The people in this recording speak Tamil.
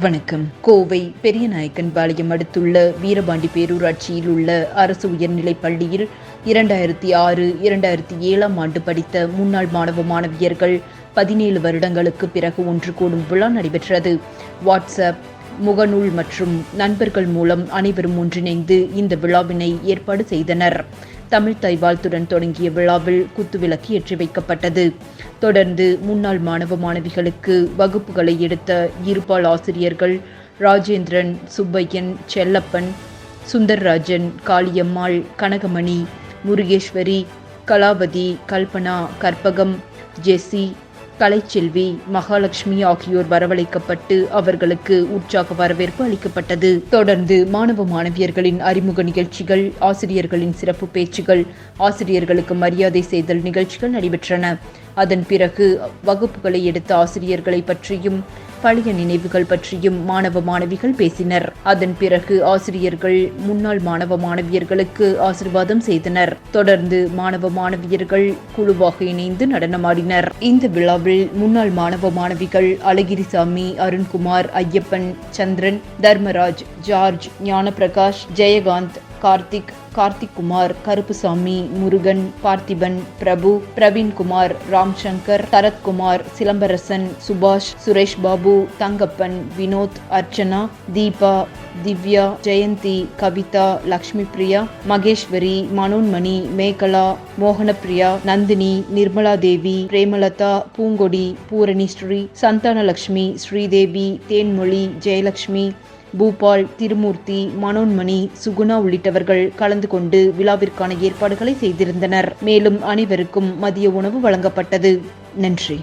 வணக்கம். கோவை பெரியநாயக்கன் பாளையம் அடுத்துள்ள வீரபாண்டி பேரூராட்சியில் உள்ள அரசு உயர்நிலைப் பள்ளியில் இரண்டாயிரத்தி ஆறு இரண்டாயிரத்தி ஏழாம் ஆண்டு படித்த முன்னாள் மாணவ மாணவியர்கள் பதினேழு வருடங்களுக்கு பிறகு ஒன்று கூடும் விழா நடைபெற்றது. வாட்ஸ்அப் முகநூல் மற்றும் நண்பர்கள் மூலம் அனைவரும் ஒன்றிணைந்து இந்த விழாவினை ஏற்பாடு செய்தனர். தமிழ் தைவாழ்த்துடன் தொடங்கிய விழாவில் குத்துவிளக்கு ஏற்றி வைக்கப்பட்டது. தொடர்ந்து முன்னாள் மாணவ மாணவிகளுக்கு வகுப்புகளை எடுத்த இருபால் ஆசிரியர்கள் ராஜேந்திரன் சுப்பையன் செல்லப்பன் சுந்தர்ராஜன் காளியம்மாள் கனகமணி முருகேஸ்வரி கலாவதி கல்பனா கற்பகம் ஜெஸ்ஸி கலைச்செல்வி மகாலட்சுமி ஆகியோர் வரவழைக்கப்பட்டு அவர்களுக்கு உற்சாக வரவேற்பு அளிக்கப்பட்டது. தொடர்ந்து மாணவ மாணவியர்களின் அறிமுக நிகழ்ச்சிகள் ஆசிரியர்களின் சிறப்பு பேச்சுகள் ஆசிரியர்களுக்கு மரியாதை செய்தல் நிகழ்ச்சிகள் நடைபெற்றன. அதன் பிறகு வகுப்புகளை எடுத்த ஆசிரியர்களை பற்றியும் பழைய நினைவுகள் பற்றியும் மாணவ மாணவிகள் பேசினர். அதன் பிறகு ஆசிரியர்கள் முன்னாள் மாணவ மாணவியர்களுக்கு ஆசிர்வாதம் செய்தனர். தொடர்ந்து மாணவ மாணவியர்கள் குழுவாக இணைந்து நடனமாடினர். இந்த விழாவில் முன்னாள் மாணவ மாணவிகள் அழகிரிசாமி அருண்குமார் ஐயப்பன் சந்திரன் தர்மராஜ் ஜார்ஜ் ஞானபிரகாஷ் ஜெயகாந்த் கார்த்திக் கார்த்திக் குமார் கருப்புசாமி முருகன் பார்த்திபன் பிரபு பிரவீன்குமார் ராம்சங்கர் சரத்குமார் சிலம்பரசன் சுபாஷ் சுரேஷ் பாபு தங்கப்பன் வினோத் அர்ச்சனா தீபா திவ்யா ஜெயந்தி கவிதா லக்ஷ்மி பிரியா மகேஸ்வரி மனோன்மணி மேகலா மோகனப்பிரியா நந்தினி நிர்மலா தேவி பிரேமலதா பூங்கொடி பூரணி ஸ்ரீ சந்தானலக்ஷ்மி ஸ்ரீதேவி தேன்மொழி ஜெயலக்ஷ்மி பூபால் திருமூர்த்தி மனோன்மணி சுகுணா உள்ளிட்டவர்கள் கலந்து கொண்டு விழாவிற்கான ஏற்பாடுகளை செய்திருந்தனர். மேலும் அனைவருக்கும் மதிய உணவு வழங்கப்பட்டது. நன்றி.